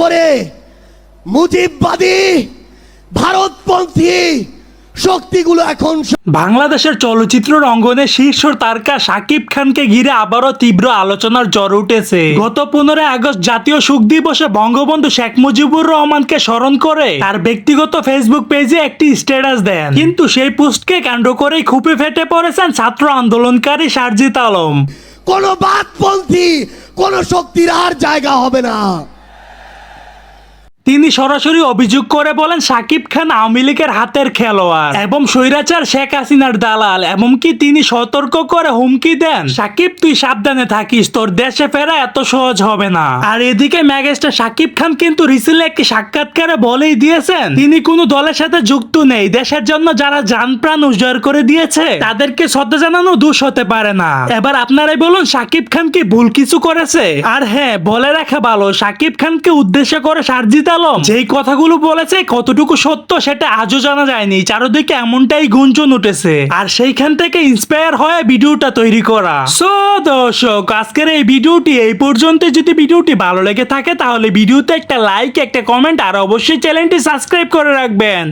করে মুজিববাদী ভারতপন্থী শক্তিগুলো এখন বাংলাদেশের চলচ্চিত্র অঙ্গনে শীর্ষ তারকা শাকিব খানকে ঘিরে আবারও তীব্র আলোচনার জ্বর উঠেছে। গত পনেরোই আগস্ট জাতীয় শোক দিবসে বঙ্গবন্ধু শেখ মুজিবুর রহমানকে স্মরণ করে তার ব্যক্তিগত ফেসবুক পেজে একটি স্ট্যাটাস দেন। কিন্তু সেই পোস্টকে কাণ্ড করেই খুপে ফেটে পড়েছেন ছাত্র আন্দোলনকারী সারজিত আলম। কোনো বাদপন্থী কোনো শক্তির আর জায়গা হবে না। তিনি সরাসরি অভিযোগ করে বলেন, সাকিব খান আওয়ামী লীগের হাতের খেলোয়াড় এবং স্বৈরাচার শেখ হাসিনার দালাল, এমনকি তিনি সতর্ক করে হুমকি দেন, সাকিব, তুই সাবধানে থাকিস, তোর দেশে ফেরা এত সহজ হবে না। আর এদিকে ম্যাগেস্টার সাকিব খান কিন্তু রিসেন্টলি একটি সাক্ষাৎকারে বলেই দিয়েছেন, তিনি কোনো দলের সাথে যুক্ত নেই, দেশের জন্য যারা যান প্রাণ উজাড় করে দিয়েছে, তাদেরকে শ্রদ্ধা জানানো দোষ হতে পারে না। এবার আপনারাই বলুন, সাকিব খান কি ভুল কিছু করেছে? আর হ্যাঁ বলে রাখা ভালো, সাকিব খানকে উদ্দেশ্য করে সারজিত আলম। যেই কথাগুলো বলেছে, কতটুকু সত্য সেটা আজও জানা যায়নি। চারদিকে এমনটাই গুঞ্জন উঠেছে। আর সেইখান থেকে ইন্সপায়ার হয়ে ভিডিওটা তৈরি করা। সো দর্শক, আজকের এই ভিডিওটি এই পর্যন্ত যদি ভিডিওটি ভালো লেগে থাকে, তাহলে ভিডিওতে একটা লাইক একটা কমেন্ট আর অবশ্যই চ্যানেলটি সাবস্ক্রাইব করে রাখবেন।